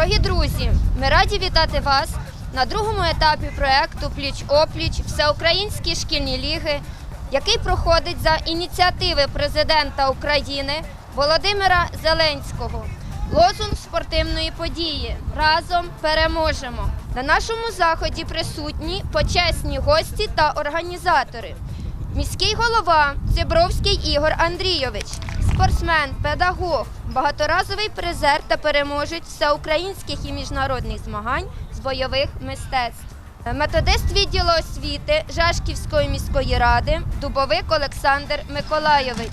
Дорогі друзі, ми раді вітати вас на другому етапі проекту Пліч опліч Всеукраїнські шкільні ліги, який проходить за ініціативи президента України Володимира Зеленського. Лозунг спортивної події разом переможемо. На нашому заході присутні почесні гості та організатори. Міський голова Цибровський Ігор Андрійович, спортсмен, педагог, багаторазовий призер та переможець всеукраїнських і міжнародних змагань з бойових мистецтв. Методист відділу освіти Жашківської міської ради Дубовик Олександр Миколайович.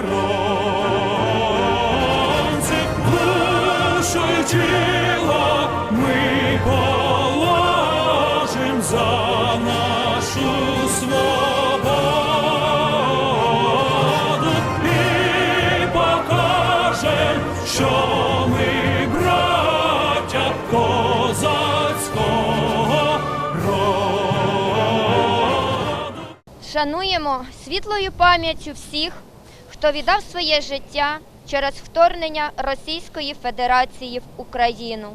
тіло ми положим за нашу свободу і покажем, що ми браття козацького роду. Шануємо світлою пам'яттю всіх, хто віддав своє життя через вторгнення Російської Федерації в Україну.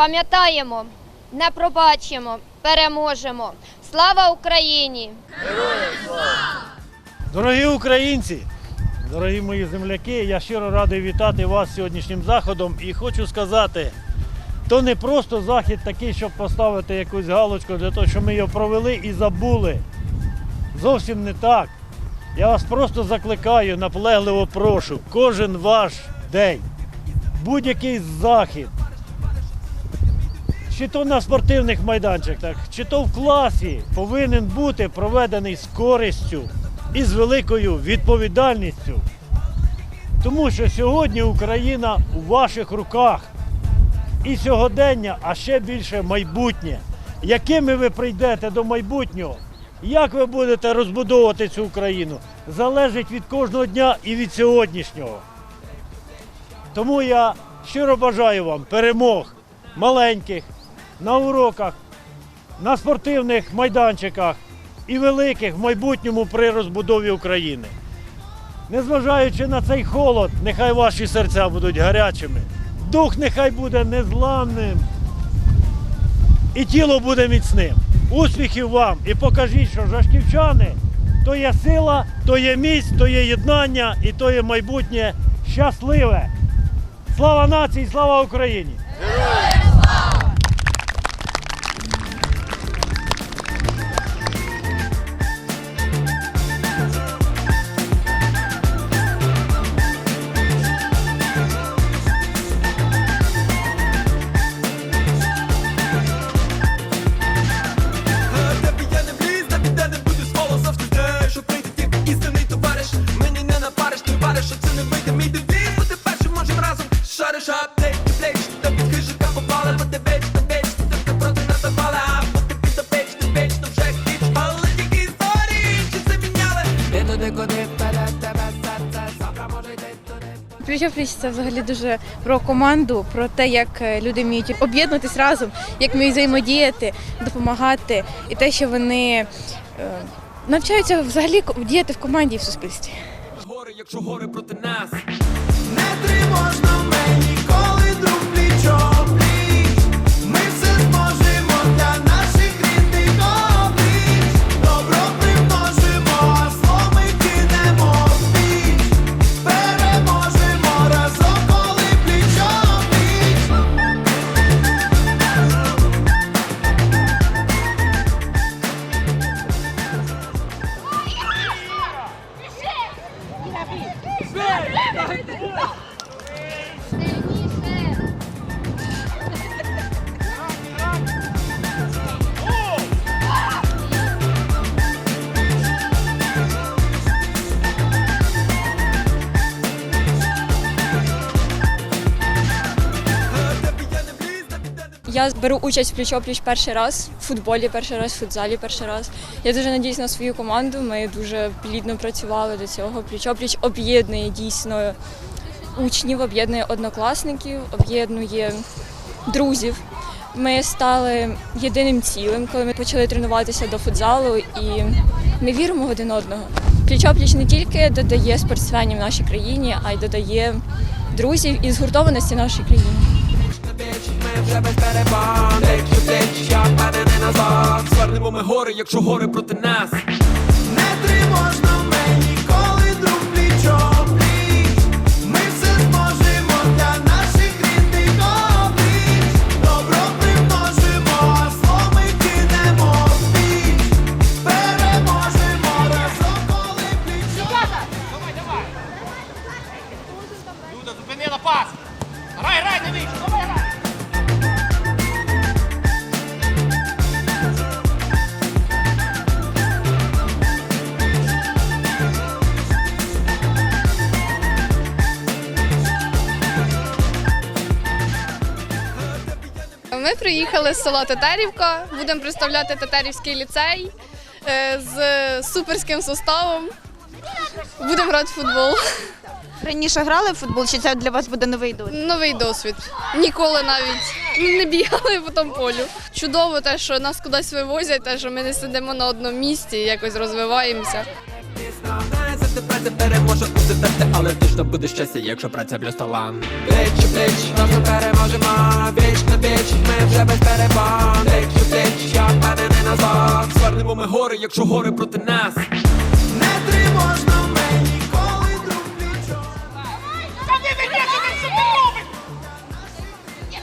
Пам'ятаємо, не пробачимо, переможемо. Слава Україні! Дорогі українці, дорогі мої земляки, я щиро радий вітати вас сьогоднішнім заходом і хочу сказати, то не просто захід такий, щоб поставити якусь галочку для того, щоб ми його провели і забули. Зовсім не так. Я вас просто закликаю, наполегливо прошу, кожен ваш день, будь-який захід, чи то на спортивних майданчиках, чи то в класі повинен бути проведений з користю і з великою відповідальністю. Тому що сьогодні Україна у ваших руках. І сьогодення, а ще більше майбутнє. Якими ви прийдете до майбутнього, як ви будете розбудовувати цю Україну, залежить від кожного дня і від сьогоднішнього. Тому я щиро бажаю вам перемог маленьких, на уроках, на спортивних майданчиках і великих в майбутньому при розбудові України. Незважаючи на цей холод, нехай ваші серця будуть гарячими, дух нехай буде незламним і тіло буде міцним. Успіхів вам і покажіть, що жашківчани то є сила, то є міць, то є єднання і то є майбутнє щасливе. Слава нації, слава Україні! вічно вже хіч, але історії чи це міняли. Ти туди, куди вперед тебе це взагалі дуже про команду, про те, як е, люди вміють об'єднуватись разом, як вміють взаємодіяти, допомагати, і те, що вони е, навчаються взагалі діяти в команді і в суспільстві. Гори, якщо гори проти нас, не тривожно. Я беру участь в пліч-опліч перший раз, в футболі перший раз, в футзалі перший раз. Я дуже надіюсь на свою команду. Ми дуже плідно працювали до цього. Пліч-опліч об'єднує дійсно учнів, об'єднує однокласників, об'єднує друзів. Ми стали єдиним цілим, коли ми почали тренуватися до футзалу, і ми віримо в один одного. Пліч-опліч не тільки додає спортсменів нашій країні, а й додає друзів і згуртованості нашій країні. Ми вже без перебан. Плеч у плеч, назад. Звернемо ми гори, якщо гори проти нас. Не тривожно Ми приїхали з села Тетерівка, будемо представляти Тетерівський ліцей е, з суперським составом. Будемо грати в футбол. Раніше грали в футбол, чи це для вас буде новий досвід? Новий досвід. Ніколи навіть не бігали по тому полю. Чудово те, що нас кудись вивозять, те, що ми не сидимо на одному місці, і якось розвиваємося. Праця переможе усе терти, але точно буде щастя, якщо праця. Плеч у плеч, разом переможемо. Віч без перебан. Плеч у плеч, як падане назад. Звернемо ми гори, якщо гори проти нас. Не тривожно мені, коли друг пліч-о Та не ведеться, що ти робиш? Я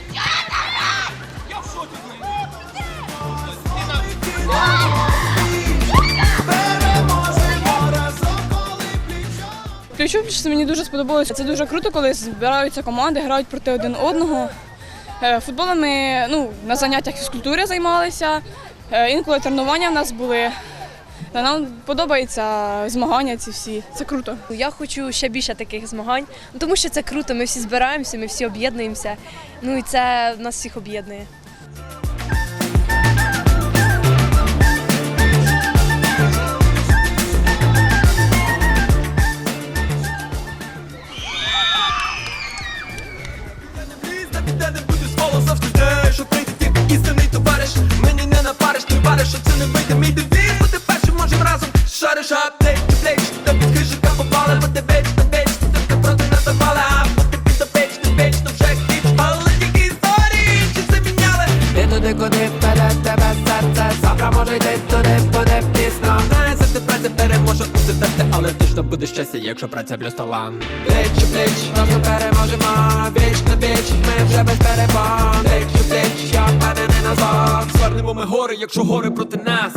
в шоці, це мені дуже сподобалося. Це дуже круто, коли збираються команди, грають проти один одного. Е, Футболом ми ну, на заняттях фізкультури займалися, е, інколи тренування в нас були. Та нам подобаються змагання ці всі. Це круто. Я хочу ще більше таких змагань, ну, тому що це круто. Ми всі збираємося, ми всі об'єднуємося. Ну і це нас всіх об'єднує. Лізна піде, свого завжди що прийде ти істинний товариш. Мені не напариш, не вариш, що це не вийде. Мій точно буде щастя, якщо праця плюс талант. Плеч у плеч, разом переможемо. Віч на віч, ми вже без перебан. Плеч у плеч, мене не назад. Звернемо ми гори, якщо гори проти нас.